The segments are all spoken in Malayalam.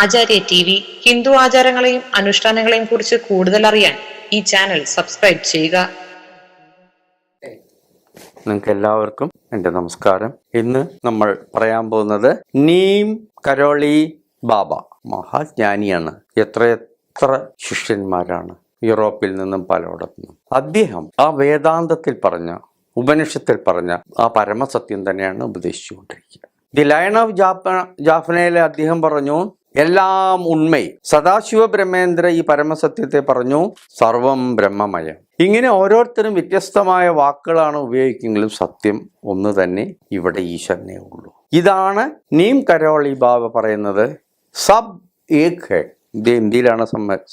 ആചാര്യ ടി വി ഹിന്ദു ആചാരങ്ങളെയും അനുഷ്ഠാനങ്ങളെയും കുറിച്ച് കൂടുതൽ അറിയാൻ ഈ ചാനൽ സബ്സ്ക്രൈബ് ചെയ്യുക. നിങ്ങൾക്ക് എല്ലാവർക്കും എന്റെ നമസ്കാരം. ഇന്ന് നമ്മൾ പറയാൻ പോകുന്നത് നീം കരോളി ബാബ മഹാജ്ഞാനിയാണ്. എത്രയെത്ര ശിഷ്യന്മാരാണ് യൂറോപ്പിൽ നിന്നും പലയിടത്തുനിന്നും അദ്ദേഹം ആ വേദാന്തത്തിൽ പറഞ്ഞ ഉപനിഷത്തിൽ പറഞ്ഞ ആ പരമസത്യം തന്നെയാണ് ഉപദേശിച്ചുകൊണ്ടിരിക്കുക ദി ലയൺ ഓഫ് ജാപ്പ ജാഫനയിലെ അദ്ദേഹം പറഞ്ഞു എല്ലാം ഉണ്മൈ. സദാശിവ ബ്രഹ്മേന്ദ്ര ഈ പരമസത്യത്തെ പറഞ്ഞു സർവം ബ്രഹ്മമയം. ഇങ്ങനെ ഓരോരുത്തരും വ്യത്യസ്തമായ വാക്കുകളാണ് ഉപയോഗിക്കുമെങ്കിലും സത്യം ഒന്ന് തന്നെ ഇവിടെ ഈശ്വരനേ ഉള്ളൂ. ഇതാണ് നീം കരോളി ബാബ പറയുന്നത് സബ് ഏക് ഹെ. ഇത് ഹിന്ദിയിലാണ്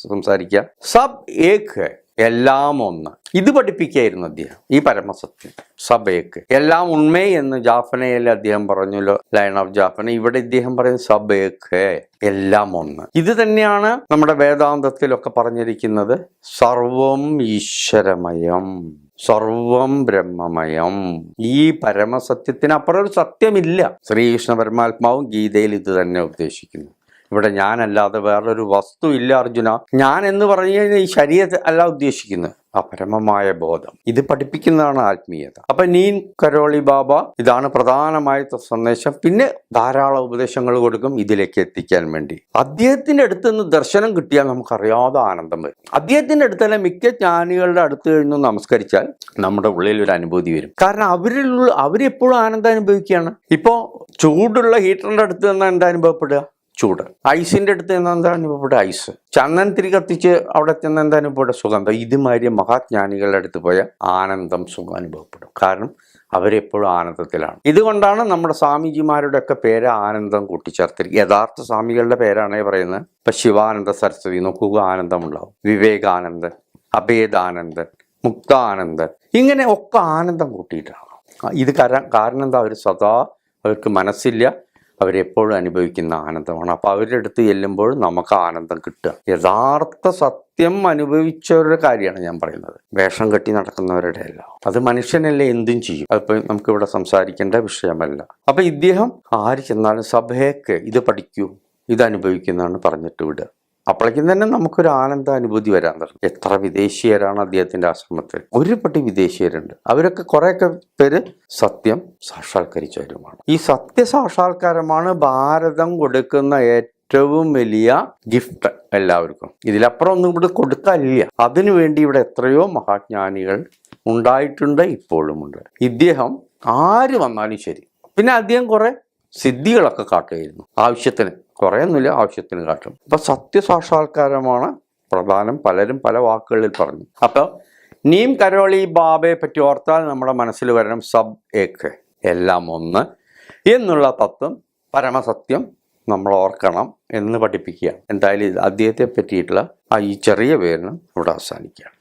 സംസാരിക്കുക. സബ് ഏക് ഹെ. എല്ലാം ഒന്ന്. ഇത് പഠിപ്പിക്കുകയായിരുന്നു അദ്ദേഹം ഈ പരമസത്യം സബ് ഏക്ക് എല്ലാം ഉണ്മേ എന്ന് ജാഫനയിൽ അദ്ദേഹം പറഞ്ഞല്ലോ ലൈൻ ഓഫ് ജാഫന ഇവിടെ ഇദ്ദേഹം പറയുന്നത് സഭയക്ക് എല്ലാം ഒന്ന്. ഇത് തന്നെയാണ് നമ്മുടെ വേദാന്തത്തിലൊക്കെ പറഞ്ഞിരിക്കുന്നത് സർവം ഈശ്വരമയം സർവം ബ്രഹ്മമയം. ഈ പരമസത്യത്തിനപ്പുറം ഒരു സത്യമില്ല. ശ്രീകൃഷ്ണ പരമാത്മാവും ഗീതയിൽ ഇത് തന്നെ ഉപദേശിക്കുന്നു ഇവിടെ ഞാനല്ലാതെ വേറൊരു വസ്തു ഇല്ല അർജുന. ഞാൻ എന്ന് പറഞ്ഞു കഴിഞ്ഞാൽ ഈ ശരീരത്തെ അല്ല ഉദ്ദേശിക്കുന്നത്. ആ പരമമായ ബോധം. ഇത് പഠിപ്പിക്കുന്നതാണ് ആത്മീയത. അപ്പൊ നീൻ കരോളി ബാബ ഇതാണ് പ്രധാനമായിട്ട് സന്ദേശം. പിന്നെ ധാരാളം ഉപദേശങ്ങൾ കൊടുക്കും ഇതിലേക്ക് എത്തിക്കാൻ വേണ്ടി. അദ്ദേഹത്തിന്റെ അടുത്ത് നിന്ന് ദർശനം കിട്ടിയാൽ നമുക്കറിയാതെ ആനന്ദം വരും. അദ്ദേഹത്തിന്റെ അടുത്തല്ല മിക്ക ജ്ഞാനികളുടെ അടുത്ത് കഴിഞ്ഞു നമസ്കരിച്ചാൽ നമ്മുടെ ഉള്ളിൽ ഒരു അനുഭൂതി വരും. കാരണം അവരിലുള്ള അവരെപ്പോഴും ആനന്ദം അനുഭവിക്കുകയാണ്. ഇപ്പോ ചൂടുള്ള ഹീറ്ററിന്റെ അടുത്ത് നിന്ന് എന്താ അനുഭവപ്പെടുക? ചൂട്. ഐസിന്റെ അടുത്ത് നിന്ന് എന്താ ഇവിടെ ഐസ്. ചന്ദൻ തിരി കത്തിച്ച് അവിടെ ചെന്ന് എന്താ ഇവിടെ സുഗന്ധം ഇതുമാതിരി മഹാജ്ഞാനികളുടെ അടുത്ത് പോയ ആനന്ദം സുഖം അനുഭവപ്പെടും. കാരണം അവരെപ്പോഴും ആനന്ദത്തിലാണ്. ഇതുകൊണ്ടാണ് നമ്മുടെ സ്വാമിജിമാരുടെയൊക്കെ പേര് ആനന്ദം കൂട്ടിച്ചേർത്തിരിക്കുക യഥാർത്ഥ സ്വാമികളുടെ പേരാണ് പറയുന്നത്. ഇപ്പൊ ശിവാനന്ദ സരസ്വതി നോക്കുക ആനന്ദമുണ്ടാവും. വിവേകാനന്ദൻ അഭേദാനന്ദൻ മുക്താനന്ദൻ ഇങ്ങനെ ഒക്കെ ആനന്ദം കൂട്ടിയിട്ടാണ്. ഇത് കാരണം എന്താ? അവർ സദാ അവർക്ക് മനസ്സില്ല. അവരെപ്പോഴും അനുഭവിക്കുന്ന ആനന്ദമാണ്. അപ്പോൾ അവരുടെ അടുത്ത് ചെല്ലുമ്പോൾ നമുക്ക് ആനന്ദം കിട്ടുക. യഥാർത്ഥ സത്യം അനുഭവിച്ചവരുടെ കാര്യമാണ് ഞാൻ പറയുന്നത്. വേഷം കെട്ടി നടക്കുന്നവരുടെ അല്ല. അത് മനുഷ്യനല്ലേ എന്തും ചെയ്യും. അതിപ്പോൾ നമുക്കിവിടെ സംസാരിക്കേണ്ട വിഷയമല്ല. അപ്പം ഇദ്ദേഹം ആര് ചെന്നാലും സഭയൊക്കെ ഇത് പഠിക്കൂ ഇത് അനുഭവിക്കുന്നതാണ് പറഞ്ഞിട്ട് വിടുക. അപ്പോഴേക്കും തന്നെ നമുക്കൊരു ആനന്ദാനുഭൂതി വരാൻ തുടങ്ങും. എത്ര വിദേശീയരാണ് അദ്ദേഹത്തിന്റെ ആശ്രമത്തിൽ? ഒരു പട്ടി വിദേശീയരുണ്ട്. അവരൊക്കെ കുറേയൊക്കെ പേര് സത്യം സാക്ഷാത്കരിച്ചവരുമാണ്. ഈ സത്യ സാക്ഷാത്കാരമാണ് ഭാരതം കൊടുക്കുന്ന ഏറ്റവും വലിയ ഗിഫ്റ്റ് എല്ലാവർക്കും. ഇതിലപ്പുറം ഒന്നും ഇവിടെ കൊടുക്കാനില്ല. അതിനു വേണ്ടി ഇവിടെ എത്രയോ മഹാജ്ഞാനികൾ ഉണ്ടായിട്ടുണ്ട് ഇപ്പോഴുമുണ്ട്. ഇദ്ദേഹം ആര് വന്നാലും ശരി. പിന്നെ അദ്ദേഹം കുറെ സിദ്ധികളൊക്കെ കാട്ടുമായിരുന്നു ആവശ്യത്തിന് കുറേയൊന്നുമില്ല ആവശ്യത്തിന് കാട്ടും. അപ്പൊ സത്യസാക്ഷാത്കാരമാണ് പ്രധാനം പലരും പല വാക്കുകളിൽ പറഞ്ഞു. അപ്പോൾ നീം കരോളി ബാബയെ പറ്റി ഓർത്താൽ നമ്മുടെ മനസ്സിൽ വരണം സബ് ഏക്ക് എല്ലാം ഒന്ന് എന്നുള്ള തത്വം പരമസത്യം നമ്മൾ ഓർക്കണം എന്ന് പഠിപ്പിക്കുക. എന്തായാലും അദ്ദേഹത്തെ പറ്റിയിട്ടുള്ള ആ ഈ ചെറിയ പേരിനും ഇവിടെ അവസാനിക്കുകയാണ്.